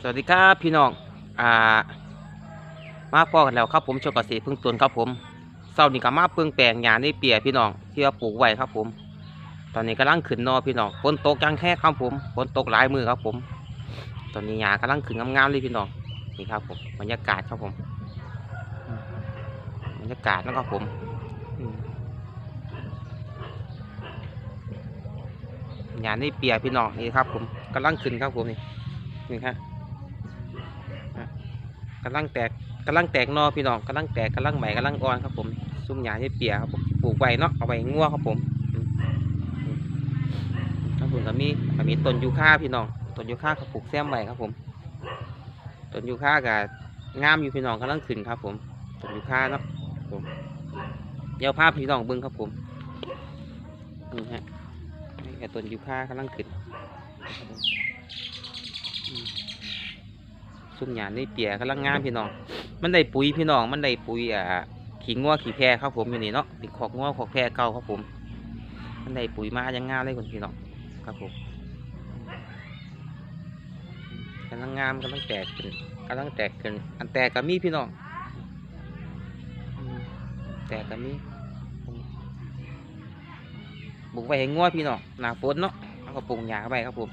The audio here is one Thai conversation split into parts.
สวัสดีครับพี่น้อง อ่า มาพอกันแล้วครับผมชาวเกษตรพึ่งตนครับผมเศร้านี้ก็มาเพิ่งแปลงหญ้าในเปียพี่น้องที่ว่าปลูกไว้ครับผม ตอนนี้กำลังขึ้นนอพี่น้องฝนตกยังแค่ครับผมฝนตกหลายมือครับผม ตอนนี้หญ้ากำลังขึ้นงามๆเลยพี่น้องนี่ครับผมบรรยากาศครับผมบรรยากาศนะครับผมหญ้าในเปียพี่น้องนี่ครับผมกำลังขึ้นครับผมนี่นี่ครับ กำลังแตกกำลังแตกนอพี่น้องกำลังแตกกำลังใหม่กำลังอ่อนครับผมซุ่มหญ้าที่เปียครับผมปลูกไว้เนาะเอาไว้งัวครับผมครับผมก็มีก็มีต้นยูคาพี่น้องต้นยูคากับปลูกแซมไว้ครับผมต้นยูคากับงามอยู่พี่น้องกำลังขึ้นครับ ผมต้นยูคาเนาะผมเดี๋ยวภาพพี่น้องเบิ้งครับผมนี่ฮะนี่ก็ต้นยูคากำลังขึ้นอืม ซุ่มหยาในเปียกำลังงามพี่น้อง มันได้ปุ๋ยพี่น้อง มันได้ปุ๋ยอ่าขี้งัวขี้แพรครับผมอยู่นี่เนาะเป็นขอกงัวขอกแพรเก่าครับผม มันได้ปุ๋ยมาย่างงามเลยคนพี่น้องครับผมกำลังงามกำลังแตกขึ้นกำลังแตกขึ้นอันแตกก็มีพี่น้องแตกก็มีบุกไว้ให้งัวพี่น้องหนาฝนเนาะเอาก็ปลูกหญ้าเข้าไปครับผม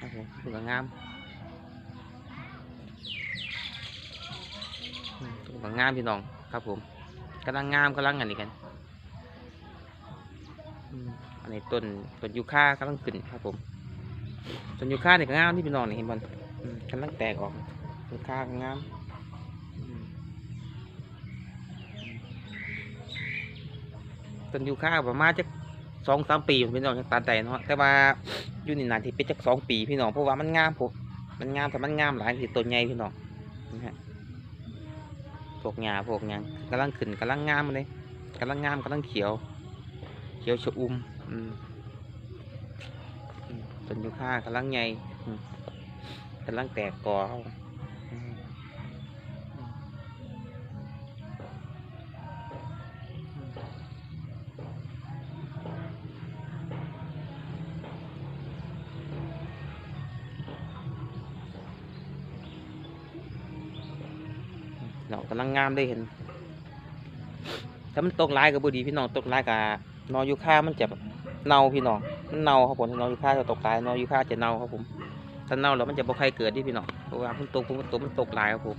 ครับผมถือว่างาม อืมตัวก็งามพี่น้องครับผมกำลังงามกำลังอันนี้กันอันนี้ต้นต้นยูคากำลังขึ้นครับผมต้นยูคาเนี่ยก็งามที่พี่น้องนี่เห็นบอลกำลังแตกออกยูคาก็งามอืมต้นยูคาประมาณจะสองสามปีพี่น้องยังตัดได้เนาะแต่ว่าอยู่นี่นานที่เป็นจักสองปีพี่น้องเพราะว่ามันงามผมมันงามแต่มันงามหลายที่ต้นใหญ่พี่น้องนะฮะ วกหญ้าพวกหยังกำลังขึ้นกำลังงามเลยกำลังงามกำลังเขียว เขียวชอุ่มต้นยูคากำลังใหญ่อืมกำลังแตกกอเอ นาะกำลังงามได้เห็นถ้ามันตกลายก็บ่ดีพี่น้องตกลายก็นอยูค่ามันจะแบบเน่าพี่น้องมันเน่าครับผมถ้านอยูค่าจะตกลายนอยูค่าจะเน่าครับผมถ้าเน่าแล้วมันจะบ่ใครเกิดที่พี่น้องเพราะว่ามันตกมันตกมันตกลายครับผม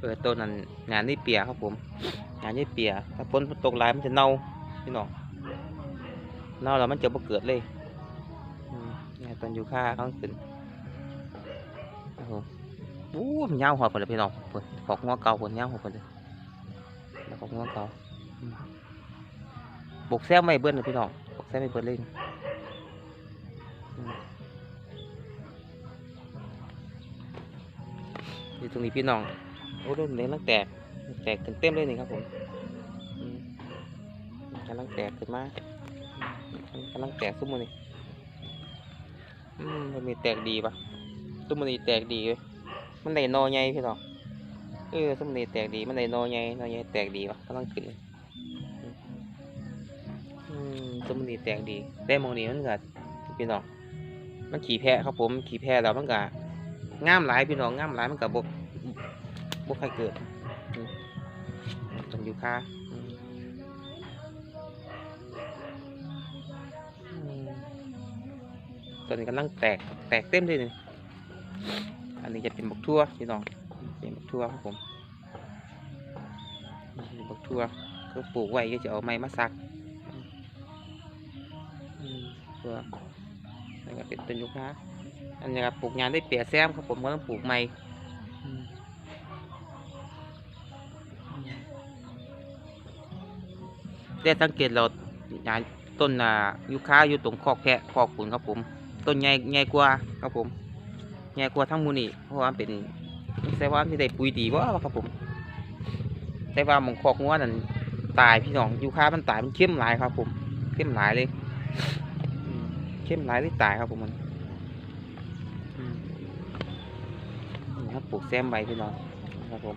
เออต้นนั้นงานนี่เปียครับผมงานนี่เปียถ้าฝนตกลายมันจะเน่าพี่น้องเน่าแล้วมันจะบ่เกิดเลยอืมเนี่ยต้นยูคาเขาขึ้นครับผม อู้มันยาวหอดหมดเลยพี่น้องเพิ่นขอกงัวเก่าเพิ่นยาวหอดหมดเลยแล้วก็งัวเขาบกแซมไม่เบิ้ลเลยพี่น้องบกแซมไม่เบิ้ลเลยอยู่ตรงนี้พี่น้อง โอ้โดนเลี้ยงลังแตก แตกเต็มเลยนี่ครับผมกำลังแตกขึ้นมากำลังแตกซุ้มมันนี่อืมมันมีแตกดีปะซุ้มมันนี่แตกดีเลย มันได้นอใหญ่พี่น้องเออสมเด็จแตกดี มันได้นอใหญ่นอใหญ่แตกดีวะกำลังขึ้นเลยอืมสมเด็จแตกดีได้หมองนี้มันก็พี่น้องมันขี่แพะครับผมขี่แพะแล้วมันก็งามหลายพี่น้องงามหลายมันก็บกบกใครเกิดอืมต้นยูคาอืมอืมต้นนี้กำลังแตกแตกเต็มเลยนี่ อันนี้จะเป็นบกทั่วพี่น้องเป็นบกทั่วครับผมบกทั่วก็ปลูกไว้ก็จะเอาไม้มาซักอืมตัวนี่ก็เป็นต้นยูคาอันนี้ก็ปลูกงานได้เปียแซมครับผมก็ต้องปลูกไม้อืมแต่สังเกตเรางานต้นยูคาอยู่ตรงคอกแพะคอกขุนครับผม ต้นใหญ่ใหญ่กว่าครับผม ใหญ่กว่าทั้งมูนี่เพราะว่าเป็นแต่ว่าที่ได้ปุ๋ยดีบ่ครับผม แต่ว่าหมองคอกงัวนั่นตายพี่น้องยูคามันตายมันเข้มหลายครับ ผมเข้มหลายเลยอืมเข้มหลายที่ตายครับผมมันนี่ครับปลูกแซมใบพี่น้องครับผม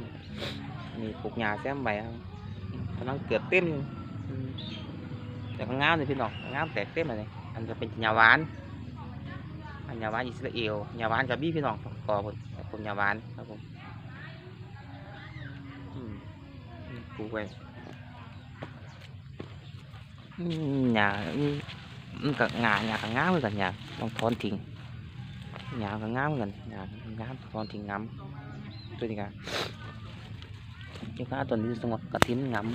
มนี่ปลูกหญ้าแซมใบครับกำลังเกิดเต็มอยู่อืมแต่ก็งามเลยพี่น้องงามแตกเต็มเลยอันจะเป็นยาหวาน ยาวานอิสราเอลยาวานกับบี้พี่น้องก่อผมผมยาวานครับผมปลูกไว้หญ้ามันก็งาหญ้าก็งามเหมือนกันหญ้าต้องถอนทิ้งหญ้าก็งามเหมือนกันหญ้างามถอนทิ้งงามตัวนี้ก็เจ้าข้าตัวนี้สงบกระทิ้นงาม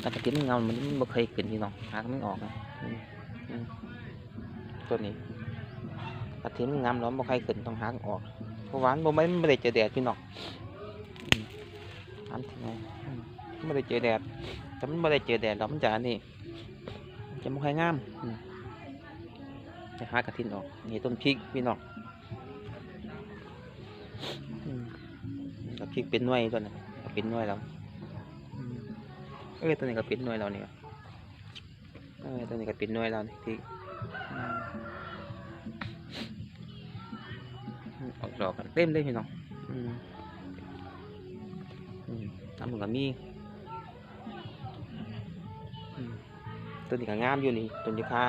แต่กระทิ้นงามมันบ่เคยขึ้นพี่น้องหาไม่ออกนะตัวนี้ กระทิ้นงามแล้วบ่เคยขึ้นต้องหาออกเพราะหวานบ่ไม่ไม่ได้เจอแดดพี่น้องอันที่ไงไม่ได้เจอแดดแต่มันไม่ได้เจอแดดแล้วมันจะอันนี่จะไม่ค่อยงามจะหากระทิ้นออกนี่ต้นพริกพี่น้องกับพริกเป็นหน่วยตัวนี้ก็เป็นหน่วยแล้วเอ้ยตัวนี้ก็เป็นหน่วยแล้วนี่เออตัวนี้ก็เป็นหน่วยแล้วนี่พริก เต็มเลยพี่น้องอืมอืมน้ำมันก็มีตัวนี้ก็งามอยู่นี่ต้นยูคา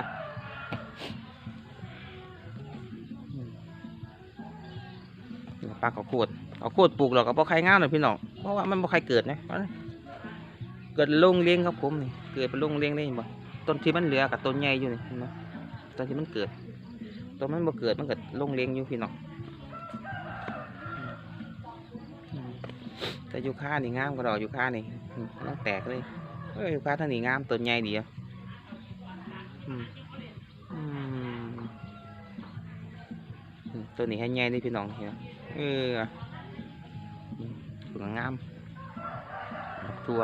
ปลาเขาขวดเขาขวดปลูกเราก็บ่ใครงามเลยพี่น้องเพราะว่ามันบ่ใครเกิดนะเกิดลงเลี้ยงครับผมนี่เกิดเป็นลงเลี้ยงได้เห็นบ่ต้นที่มันเหลือกับต้นใหญ่อยู่นี่เห็นบ่ต้นที่มันเกิดต้นมันบ่เกิดมันเกิดลงเลี้ยงอยู่พี่น้อง แต่ยูคานี่งามกว่าดอกยูคานี่อืมต้องแตกเลยเอ้ยยูคาท่างนี้งามต้นใหญ่ดีอะต้นนี้ให้ใหญ่เลยพี่น้องเห็นเอออืมสวยงามทัว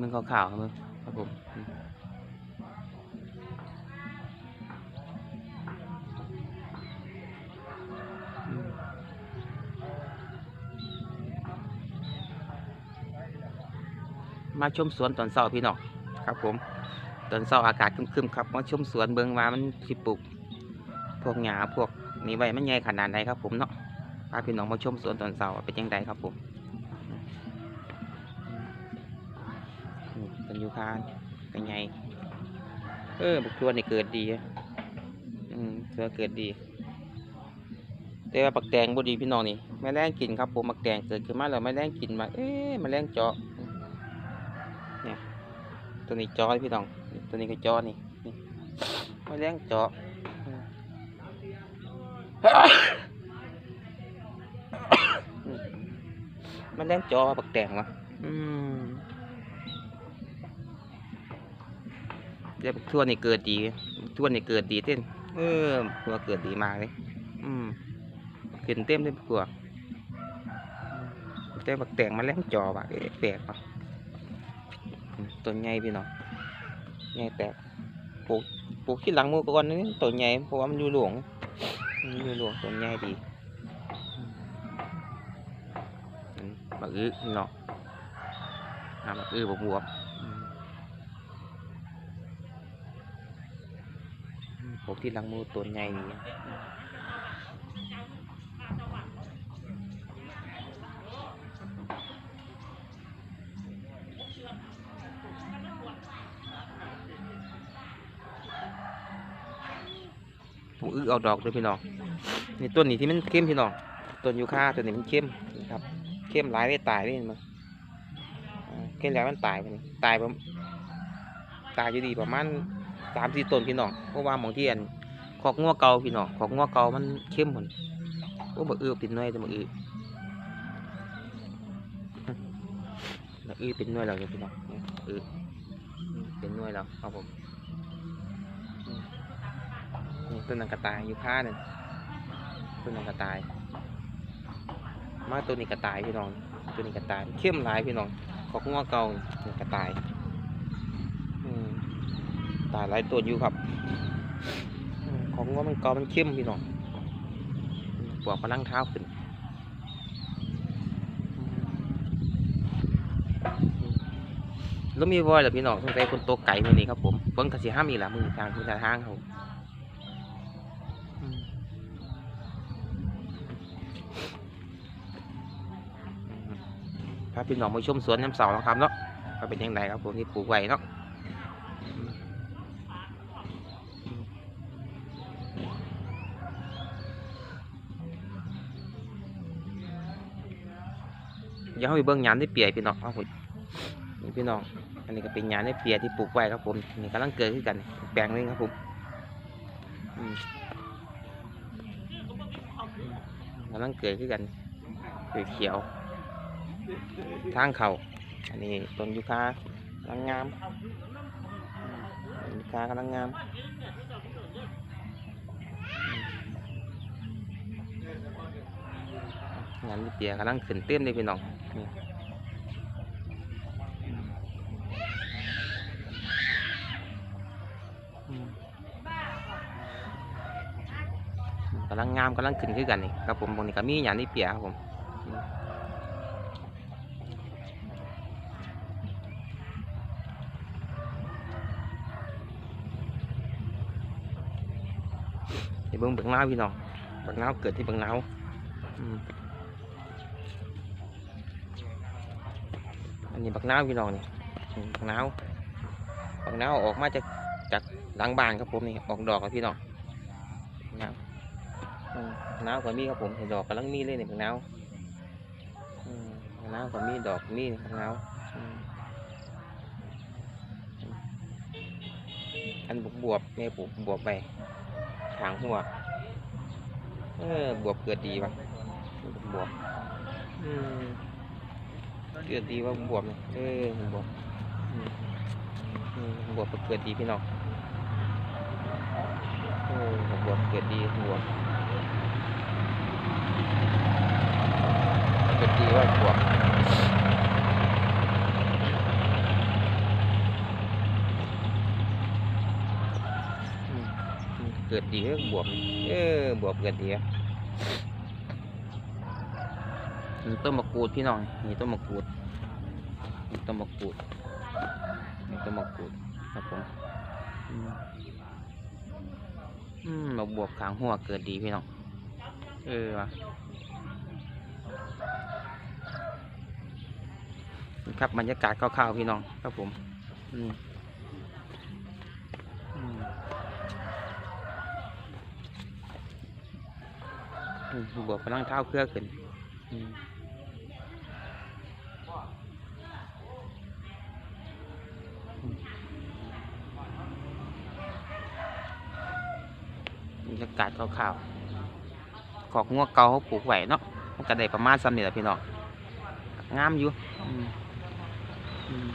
มันขาวๆครับผม มาชมสวนตอนเช้าพี่น้องครับผมตอนเช้าอากาศครึมๆครับมาชมสวนเบิงว่ามันสิปลูกพวกหญ้าพวกนี่ไว้มันใหญ่ขนาดใดครับผมเนาะพาพี่น้องมาชมสวนตอนเช้าเป็นยังไงครับผมเป็นยูคานเป็นไงเออบุกตัวนี่เกิดดีอืมเสือเกิดดีแต่ว่าปักแตงบดีพี่น้องนี่แม่แรงกินครับผมปักแตงเกิดขึ้นมาแล้วแม่แรงกินมาเอ๊ะแม่แรงเจาะ ตัวนี้จาะพี่น้อง ตัวนี้ก็จาะนี่นี่แม่แรงจาะมันแรงจอปักแตงวะอืมเดี๋ยวบักทั่วนี่เกิดดีทั่วนี่เกิดดีเต้น เออตัวเกิดดีมากเลย อืมขึ้นเต็มเลยบักตัวแต่บักแตงมันแรงจอว่ะเอ๊ะแปลกว่ะ ต้นใหญ่พี่น้องใหญ่แปลกปลูกปลูกที่หลังหมือก่อนนี่ต้นใหญ่เพราะว่ามันอยู่หลวงมันอยู่หลวงต้นใหญ่ดีอืมบักอื้อเนาะอ่าบักอื้อบวบวบอืมอืมพวกที่หลังหมูตัวใหญ่นี่ พวกอื้อเอาดอกด้วยพี่น้องนี่ต้นนี้ที่มันเข้มพี่น้องต้นยูคาต้นนี้มันเข้มนี่ครับเข้มหลายได้ตายได้มั้งเข้มแล้วมันตายไปตายประตายอยู่ดีประมาณสามสี่ต้นพี่น้องเพราะว่าหมองที่อันขอกงัวเก่าพี่น้องขอกงัวเก่ามันเข้มหมดโอ้บะอื้อเป็นหน่วยแต่บะอื้อบะอือเป็นน่วยแล้วเนี่ยพี่น้องอือเป็นน่วยแล้วครับผม ต้นนังกระต่ายอยู่ข้านึ่งต้นนังกระต่าย มาตัวนี้กระต่ายพี่น้อง ตัวนี้กระต่ายเข้มหลายพี่น้องของงัวเก่านี่กระต่ายตายหลายตัวอยู่ครับ ของงัวมันเก่ามันเข้มพี่น้องอืมปวกพลังเท้าขึ้นแล้วมีวอยเหรอพี่น้องสงสัยคนโตวไก่มือนี้ครับผมเบิ้งกระสีห้ามีหละมือทางมือทางเขา พาพี่น้องมาชมสวนน้ำเสาแล้วครับเนาะว่าเป็นยังไงครับผมที่ปลูกไว้เนาะเดี๋ยวเราไปเบิ่งหยามที่เปียพี่น้องครับผมนี่พี่น้องอันนี้ก็เป็นยามที่เปียที่ปลูกไว้ครับผมนี่กำลังเกิดขึ้นกันแปลงนึงครับผมกำลังเกิดขึ้นกันเขียว ทางเขาอันนี้ต้นยูคากำลังงามต้นยูคากำลังงามงานที่เปียกำลังขึ้นเต้นเลยพี่น้องนี่อืมกำลังงามกำลังขึ้นขึ้นกันนี่ครับผมตรงนี้ก็มีอย่างนี้เปียครับผม เดี๋ยวเบิ่งเบิ่งนาวพี่น้องเบิ่งนาวเกิดที่เบิ่งนาวอันนี้บักนาวพี่น้องนี่อืมบักนาวบักนาวออกมาจากจากหลังบ้านครับผมนี่ออกดอกครับพี่น้องนาวอืมบักนาวก็มีครับผมเห็นดอกกำลังมีเลยเนี่บักนาวอืมบักนาวก็มีดอกมีนี่บักนาวอันบวบบวบแม่ปลูกบวบไป ทางหัว เออบวบเกิดดีว่ะบวบอืมเกิดดีว่าบวบเนี่ยเออบวบบวบเกิดดีพี่น้องเออบวบเกิดดีบวบเกิดดีว่าบวบอืมอืม เกิดดีเออบวบเออบวบเกิดดีนี่ต้นมะกรูดพี่น้องนี่ต้นมะกรูดนี่ต้นมะกรูดนี่ต้นมะกรูดครับผมอืมมาบวบขางหัวเกิดดีพี่น้องเออวะครับบรรยากาศคร่าวๆพี่น้องครับผมอืมอืมอืม บวกำลังเท้าเครือขึ้นอืมบรรยากาศขาวๆขอกงัวเกาเขาปลูกไว้เนาะมันก็ได้ประมาณซ้ำนี่แหละพี่น้องงามอยู่อืมอืม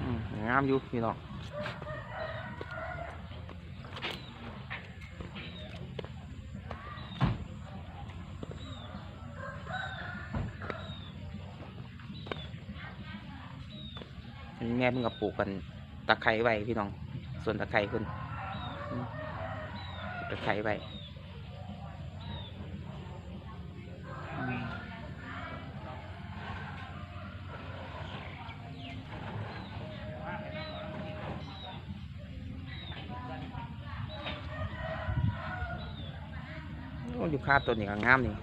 อืมงามอยู่พี่น้องอันนี้แม่เพิ่งกับปลูกกันตะไคร้ไว้พี่น้อง ส่วนตะไคร้เพิ่นตะไคร้ไว้อืมโอ้ยู คาตัวนี้ก็งามนี่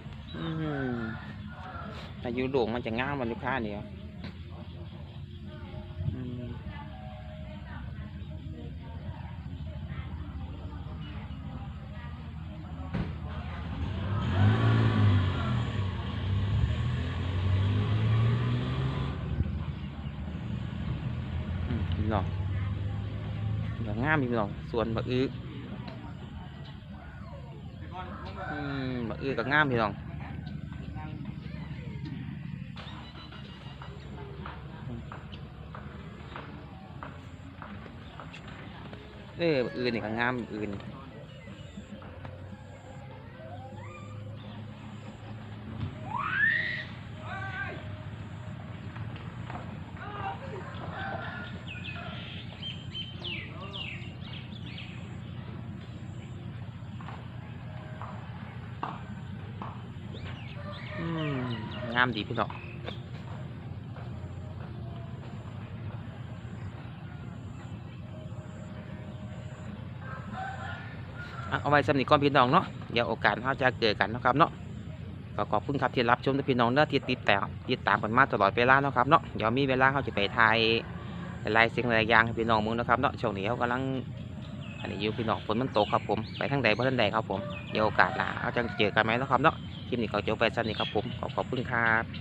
อายุโด่งมันจะงามมันยูคาเนี่ยอืมอืมพี่น้องอย่างงามพี่น้องส่วนบักอื้อ มบักอื้อก็งามพี่น้องเอออื่นนี่ก็งามอื่นามดีพี่น้องเอาไว้สำหรับก้อนพี่น้องเนาะเดี๋ยวโอกาสเขาจะเกิดกันนะครับเนาะก็ขอบคุณครับที่รับชมทุกพี่น้องเนาะที่ติดแตามติดตามผนมาตลอดเวลาเนาะครับเนาะเดี๋ยวมีเวลาเขาจะไปถ่ยลายเสียงลายยางพี่น้องมึงนะครับเนาะช่วงนี้เขากำลังอันนี้อยู่พี่น้องฝนมันตกครับผมไปทั้งใดเพราะทางใดครับผมเดี๋ยวโอกาสนะเขาจะเจอกันไหมนะครับเนาะ คลิปนี้ก็จบไปสั้นนี้ครับผมขอขอบคุณครับ